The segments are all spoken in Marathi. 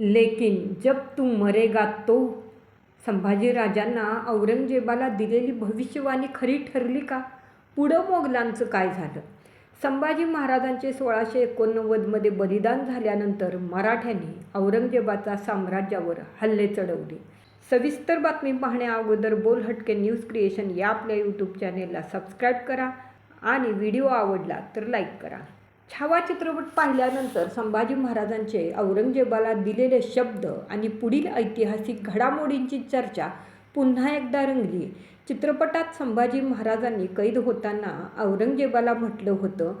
लेकिन जब तू मरेगा तो? संभाजीराजांना औरंगजेबाला दिलेली भविष्यवाणी खरी ठरली का? पुढं मोगलांचं काय झालं? संभाजी महाराजांचे सोळाशे एकोणनव्वदमध्ये बलिदान झाल्यानंतर मराठ्यांनी औरंगजेबाचा साम्राज्यावर हल्ले चढवले. सविस्तर बातमी पाहण्या अगोदर बोल हटके न्यूज क्रिएशन या आपल्या यूट्यूब चॅनेलला सबस्क्राईब करा आणि व्हिडिओ आवडला तर लाईक करा. छावा चित्रपट पाहिल्यानंतर संभाजी महाराजांचे औरंगजेबाला दिलेले शब्द आणि पुढील ऐतिहासिक घडामोडींची चर्चा पुन्हा एकदा रंगली. चित्रपटात संभाजी महाराजांनी कैद होताना औरंगजेबाला म्हटलं होतं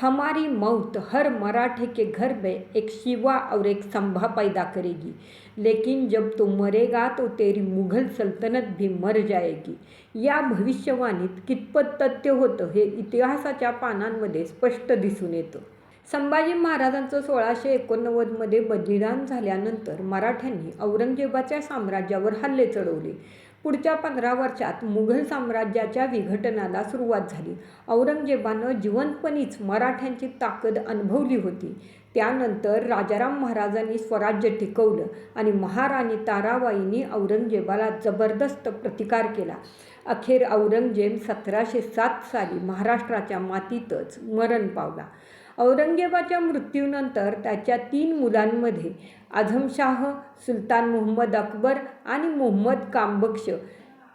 हमारी मौत हर मराठे के घर में एक शिवा और एक संभा पैदा करेगी। लेकिन जब तो मरेगा तो तेरी मुघल सल्तनत भी मर जाएगी। या भविष्यवाणीत कितपत तथ्य होतं हे इतिहासाच्या पानांमध्ये स्पष्ट दिसून येतं. संभाजी महाराजांचं सोळाशे एकोणनव्वदमध्ये बलिदान झाल्यानंतर मराठ्यांनी औरंगजेबाच्या साम्राज्यावर हल्ले चढवले. पुढच्या पंधरा वर्षात मुघल साम्राज्याच्या विघटनाला सुरुवात झाली. औरंगजेबानं जिवंतपणीच मराठ्यांची ताकद अनुभवली होती. त्यानंतर राजाराम महाराजांनी स्वराज्य टिकवलं आणि महाराणी ताराबाईंनी औरंगजेबाला जबरदस्त प्रतिकार केला. अखेर औरंगजेब सतराशे सात साली महाराष्ट्राच्या मातीतच मरण पावला. औरंगजेबाच्या मृत्यूनंतर त्याच्या तीन मुलांमध्ये आझमशाह सुलतान मोहम्मद अकबर आणि मोहम्मद कामबक्ष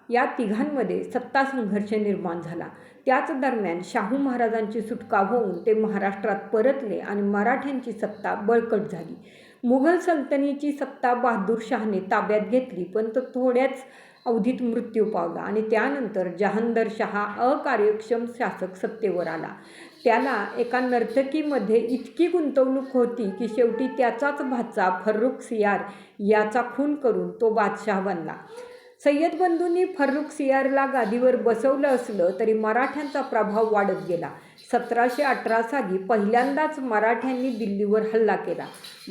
या तिघांमध्ये सत्ता संघर्ष निर्माण झाला. त्याच दरम्यान शाहू महाराजांची सुटका होऊन ते महाराष्ट्रात परतले आणि मराठ्यांची सत्ता बळकट झाली. मुघल सल्तनीची सत्ता बहादूर शहाने ताब्यात घेतली पण तो थोड्याच अवधीत मृत्यू पावला. आणि त्यानंतर जहांदर शहा अकार्यक्षम शासक सत्तेवर आला. त्याला एका नर्तकीमध्ये इतकी गुंतवणूक होती की शेवटी त्याचाच भाचा फर्रुख सियार याचा खून करून तो बादशाह बनला. सय्यद बंधूंनी फर्रुख सियारला गादीवर बसवलं असलं तरी मराठ्यांचा प्रभाव वाढत गेला. सतराशे अठरा साली पहिल्यांदाच मराठ्यांनी दिल्लीवर हल्ला केला.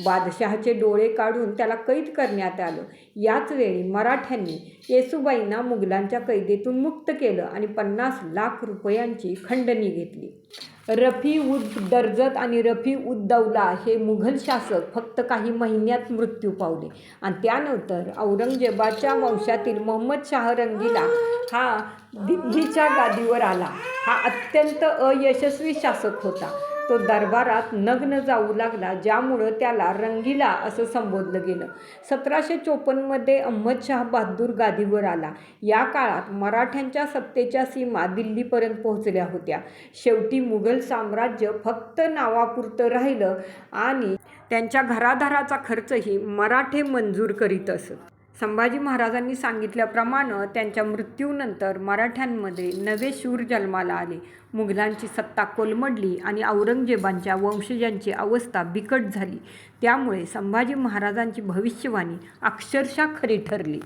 बादशहाचे डोळे काढून त्याला कैद करण्यात आलं. याच वेळी मराठ्यांनी येसुबाईंना मुघलांच्या कैदेतून मुक्त केलं आणि पन्नास लाख रुपयांची खंडणी घेतली. रफी उद दर्जत आणि रफी उद दौला हे मुघल शासक फक्त काही महिन्यात मृत्यू पावले. आणि त्यानंतर औरंगजेबाच्या वंशातील मोहम्मद शाह रंगीला हा दिल्लीच्या गादीवर आला. हा अत्यंत अयशस्वी शासक होता. तो दरबारात नग्न जाऊ लागला ज्यामुळं त्याला रंगीला असं संबोधलं गेलं. सतराशे चोपन्नमध्ये अहमदशाह बहादूर गादीवर आला. या काळात मराठ्यांच्या सत्तेच्या सीमा दिल्लीपर्यंत पोहोचल्या होत्या. शेवटी मुघल साम्राज्य फक्त नावापुरतं राहिलं आणि त्यांच्या घरादाराचा खर्चही मराठे मंजूर करीत असत. संभाजी महाराजांनी सांगितल्याप्रमाणे त्यांच्या मृत्यूनंतर मराठ्यांमध्ये नवे शूर जन्माला आले. मुघलांची सत्ता कोलमडली आणि औरंगजेबांच्या वंशजांची अवस्था बिकट झाली. त्यामुळे संभाजी महाराजांची भविष्यवाणी अक्षरशः खरी ठरली.